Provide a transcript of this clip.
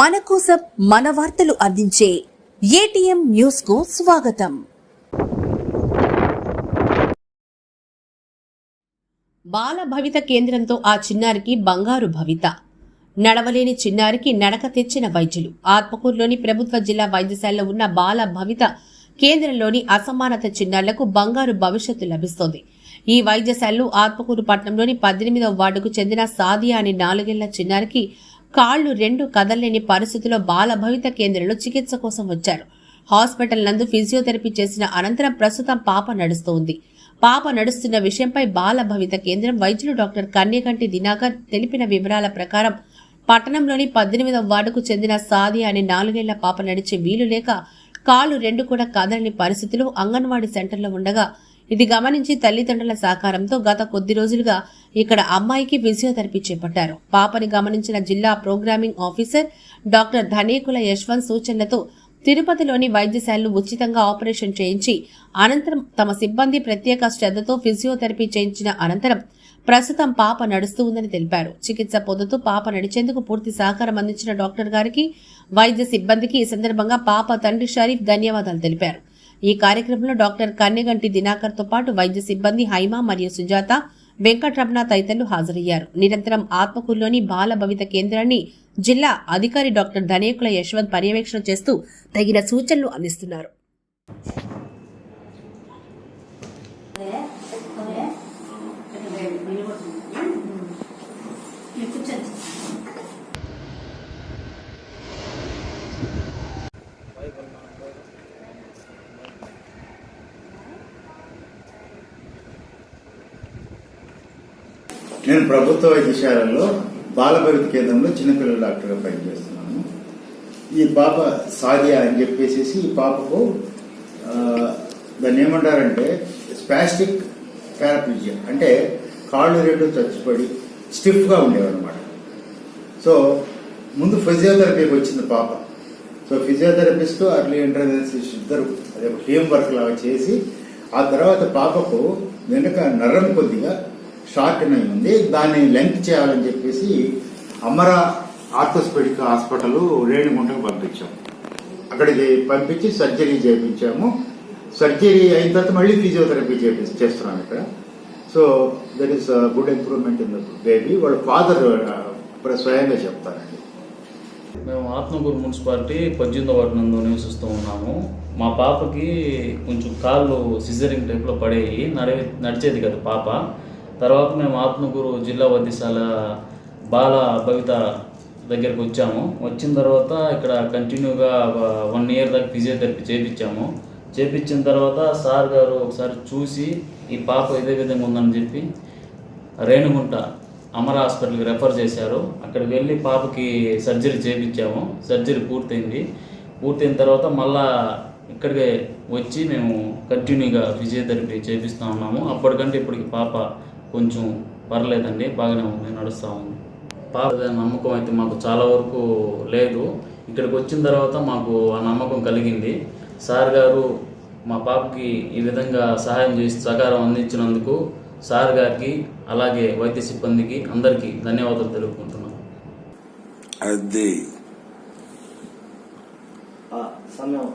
మన కోసం మన వార్తలు అందించే ఏటీఎం న్యూస్కు స్వాగతం. బాల భవిత కేంద్రంతో ఆ చిన్నారికి బంగారు భవిత. నడవలేని చిన్నారికి నడక తెచ్చిన వైద్యులు. ఆత్మకూరులోని ప్రభుత్వ జిల్లా వైద్యశాలలో ఉన్న బాల భవిత కేంద్రంలోని అసమానత చిన్నారులకు బంగారు భవిష్యత్తు లభిస్తోంది. ఈ వైద్యశాలలో ఆత్మకూరు పట్టణంలోని పద్దెనిమిదవ వార్డుకు చెందిన సాదియా అనే నాలుగేళ్ళ చిన్నారికి కాళ్ళు రెండు కదలలేని పరిస్థితిలో బాల భవిత కేంద్రంలో చికిత్స కోసం వచ్చారు. హాస్పిటల్ నందు ఫిజియోథెరపీ చేసిన అనంతరం ప్రస్తుతం పాప నడుస్తోంది. పాప నడుస్తున్న విషయంపై బాల భవిత కేంద్రం వైద్యులు డాక్టర్ కన్యకంటి దినాకర్ తెలిపిన వివరాల ప్రకారం పట్టణంలోని పద్దెనిమిదవ వార్డుకు చెందిన సాది అనే నాలుగేళ్ళ పాప నడిచే వీలు లేక కాళ్ళు రెండు కూడా కదలని పరిస్థితిలో అంగన్వాడీ సెంటర్లో ఉండగా ఇది గమనించి తల్లిదండ్రుల సహకారంతో గత కొద్ది రోజులుగా ఇక్కడ అమ్మాయికి ఫిజియోథెరపీ చేపట్టారు. పాపని గమనించిన జిల్లా programming officer doctor Dhanekula Yashwant సూచనలతో తిరుపతిలోని వైద్యశాలను ఉచితంగా ఆపరేషన్ చేయించి అనంతరం తమ సిబ్బంది ప్రత్యేక శ్రద్ధతో ఫిజియోథెరపీ చేయించిన అనంతరం ప్రస్తుతం పాప నడుస్తూ ఉందని తెలిపారు. చికిత్స పొందుతూ పాప నడిచేందుకు పూర్తి సహకారం అందించిన డాక్టర్ గారికి వైద్య సిబ్బందికి ఈ సందర్భంగా పాప తండ్రి షరీఫ్ ధన్యవాదాలు తెలిపారు. ఈ కార్యక్రమంలో డాక్టర్ కన్నెగంటి దినాకర్తో పాటు వైద్య సిబ్బంది హైమ మరియు సుజాత వెంకటరమణ తదితరులు హాజరయ్యారు. నిరంతరం ఆత్మకూరులోని బాల భవిత కేంద్రాన్ని జిల్లా అధికారి డాక్టర్ ధనేకుల యశ్వంత్ పర్యవేక్షణ చేస్తూ తగిన సూచనలు అందిస్తున్నారు. నేను ప్రభుత్వ వైద్యశాలలో బాలభవిత కేంద్రంలో చిన్నపిల్లల డాక్టర్గా పనిచేస్తున్నాను. ఈ పాప సాదియా అని చెప్పేసి ఈ పాపకు దాన్ని ఏమంటారంటే స్పాస్టిక్ పారాప్లిజియా అంటే కాళ్ళు రెండు చచ్చిపడి స్టిఫ్గా ఉండేవన్నమాట సో ముందు ఫిజియోథెరపీకి వచ్చింది పాప. సో ఫిజియోథెరపిస్ట్ అర్లీ ఇంటర్వెన్సిస్ట్ ఇద్దరు అదే ఒక టీం వర్క్ లాగా చేసి ఆ తర్వాత పాపకు వెనుక నరం కొద్దిగా షార్ట్ అయి ఉంది. దాన్ని లెంత్ చేయాలని చెప్పేసి అమరా ఆర్థోస్పెడిక్ హాస్పిటల్ రేణిగుంటకు పంపించాము అక్కడికి పంపించి సర్జరీ చేయించాము. సర్జరీ అయిన తర్వాత మళ్ళీ ఫిజియోథెరపీ చేపి చేస్తున్నాను ఇక్కడ. So that is good improvement in the baby వాళ్ళ ఫాదర్ స్వయంగా చెప్తారండి. మేము ఆత్మకూరు మున్సిపాలిటీ పద్దెనిమిదో వార్డు నందు నివసిస్తూ ఉన్నాము. మా పాపకి కొంచెం కాళ్ళు సిజరింగ్ టైప్లో పడేవి నడే నడిచేది కదా పాప. తర్వాత మేము ఆత్మకూరు జిల్లా వైద్యశాల బాల భవిత దగ్గరికి వచ్చాము. వచ్చిన తర్వాత ఇక్కడ కంటిన్యూగా వన్ ఇయర్ దాకా ఫిజియోథెరపీ చేయించాము చేయించిన తర్వాత సార్ గారు ఒకసారి చూసి ఈ పాప ఇదే విధంగా ఉందని చెప్పి రేణుగుంట అమర హాస్పిటల్కి రెఫర్ చేశారు. అక్కడికి వెళ్ళి పాపకి సర్జరీ చేయించాము సర్జరీ పూర్తయింది. పూర్తయిన తర్వాత మళ్ళా ఇక్కడికే వచ్చి మేము కంటిన్యూగా ఫిజియోథెరపీ చేపిస్తూ ఉన్నాము. అప్పటికంటే ఇప్పటికి పాప కొంచెం పర్లేదండి బాగానే ఉంది నడుస్తూ ఉంది. పాప నమ్మకం అయితే మాకు చాలా వరకు లేదు. ఇక్కడికి వచ్చిన తర్వాత మాకు ఆ నమ్మకం కలిగింది. సార్ గారు మా పాపకి ఈ విధంగా సహాయం చేసి సహకారం అందించినందుకు సార్ గారికి అలాగే వైద్య సిబ్బందికి అందరికీ ధన్యవాదాలు తెలుపుకుంటున్నాను అది. ఆ, సమయం.